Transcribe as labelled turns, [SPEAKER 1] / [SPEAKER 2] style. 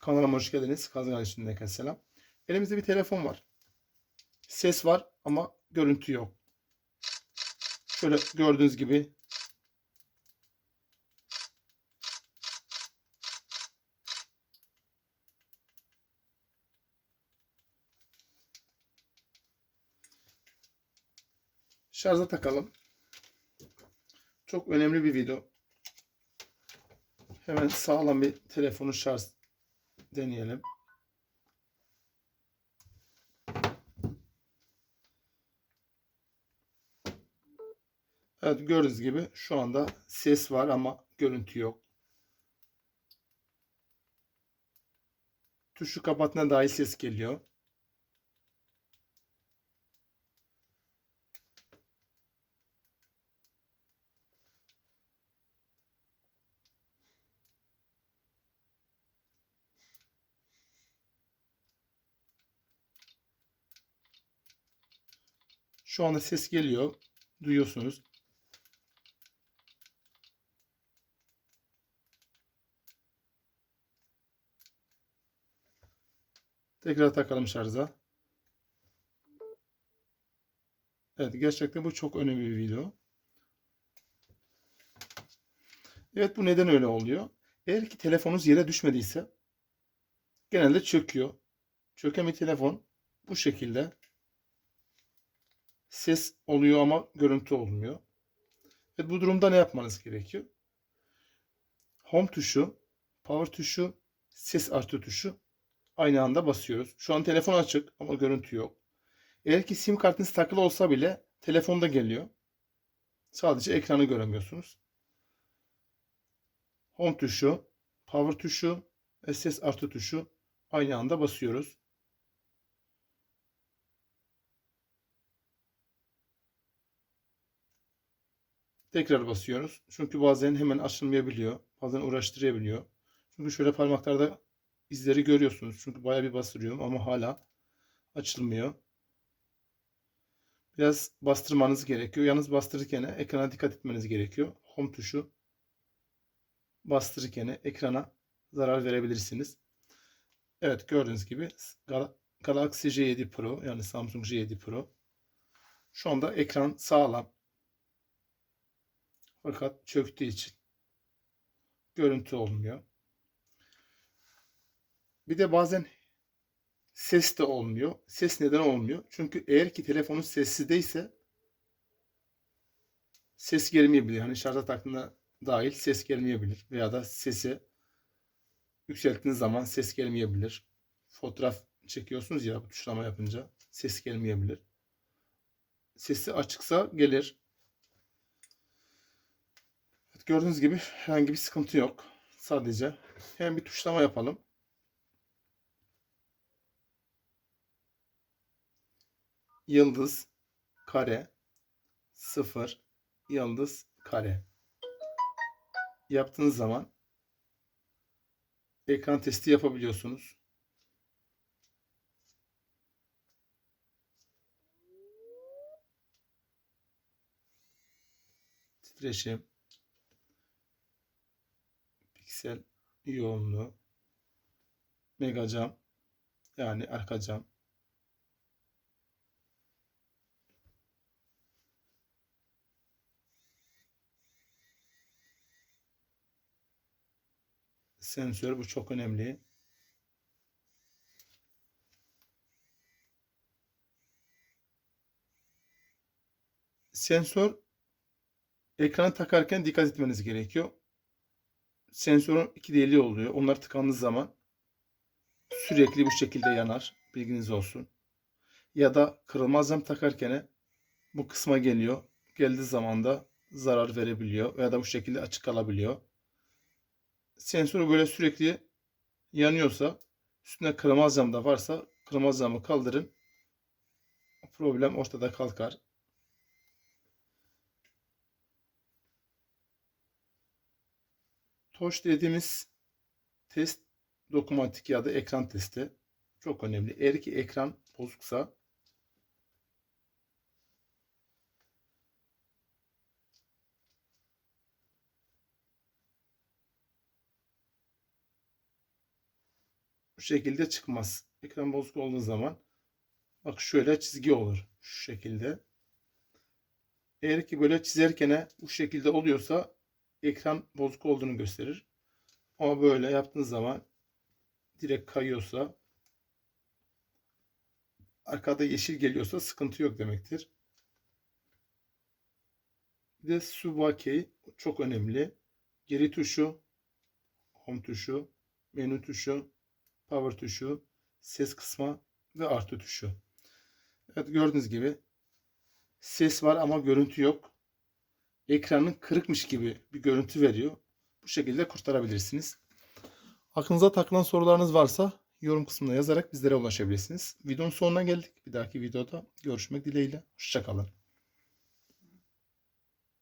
[SPEAKER 1] Kanalıma hoş geldiniz. Kazan üstündeyken selam. Elimizde bir telefon var. Ses var ama görüntü yok. Şöyle gördüğünüz gibi şarja takalım. Çok önemli bir video. Hemen sağlam bir telefonu şarj deneyelim. Evet gördüğünüz gibi şu anda ses var ama görüntü yok. Tuşu kapatına dahil ses geliyor. Şu anda ses geliyor. Duyuyorsunuz. Tekrar takalım şarja. Evet gerçekten bu çok önemli bir video. Evet bu neden öyle oluyor? Eğer ki telefonunuz yere düşmediyse genelde çöküyor. Çöken bir telefon bu şekilde ses oluyor ama görüntü olmuyor. Evet bu durumda ne yapmanız gerekiyor? Home tuşu, power tuşu, ses artı tuşu aynı anda basıyoruz. Şu an telefon açık ama görüntü yok. Eğer ki sim kartınız takılı olsa bile telefonda geliyor. Sadece ekranı göremiyorsunuz. Home tuşu, power tuşu ve ses artı tuşu aynı anda basıyoruz. Tekrar basıyoruz. Çünkü bazen hemen açılmayabiliyor. Bazen uğraştırabiliyor. Çünkü şöyle parmaklarda izleri görüyorsunuz. Çünkü bayağı bir bastırıyorum ama hala açılmıyor. Biraz bastırmanız gerekiyor. Yalnız bastırırken ekrana dikkat etmeniz gerekiyor. Home tuşu bastırırken ekrana zarar verebilirsiniz. Evet gördüğünüz gibi Gal- Galaxy J7 Pro yani Samsung J7 Pro. Şu anda ekran sağlam. Fakat çöktüğü için görüntü olmuyor. Bir de bazen ses de olmuyor. Ses neden olmuyor? Çünkü eğer ki telefonun sessizdeyse ses gelmeyebilir. Hani şarja taktığında dahil ses gelmeyebilir. Veya da sesi yükselttiğiniz zaman ses gelmeyebilir. Fotoğraf çekiyorsunuz ya tuşlama yapınca ses gelmeyebilir. Sesi açıksa gelir. Gördüğünüz gibi herhangi bir sıkıntı yok. Sadece hemen bir tuşlama yapalım. Yıldız, kare, sıfır, yıldız, kare. Yaptığınız zaman ekran testi yapabiliyorsunuz. Titreşim, piksel yoğunluğu, mega cam yani arka cam, sensör bu çok önemli. Sensör ekranı takarken dikkat etmeniz gerekiyor. Sensörün iki deliği oluyor. Onlar tıkandığı zaman sürekli bu şekilde yanar. Bilginiz olsun. Ya da kırılmaz cam takarken bu kısma geliyor. Geldiği zaman da zarar verebiliyor. Veya da bu şekilde açık kalabiliyor sensörü böyle sürekli yanıyorsa üstünde kırmaz cam da varsa kırmaz camı kaldırın. Problem ortada kalkar. Toş dediğimiz test dokunmatik ya da ekran testi çok önemli. Eğer ki ekran bozuksa bu şekilde çıkmaz. Ekran bozuk olduğu zaman bak şöyle çizgi olur. Şu şekilde. Eğer ki böyle çizerken bu şekilde oluyorsa ekran bozuk olduğunu gösterir. Ama böyle yaptığınız zaman direkt kayıyorsa arkada yeşil geliyorsa sıkıntı yok demektir. Bir de Subakey çok önemli. Geri tuşu, home tuşu, menü tuşu, power tuşu, ses kısma ve artı tuşu. Evet gördüğünüz gibi ses var ama görüntü yok. Ekranın kırıkmış gibi bir görüntü veriyor. Bu şekilde kurtarabilirsiniz. Aklınıza takılan sorularınız varsa yorum kısmına yazarak bizlere ulaşabilirsiniz. Videonun sonuna geldik. Bir dahaki videoda görüşmek dileğiyle. Hoşçakalın.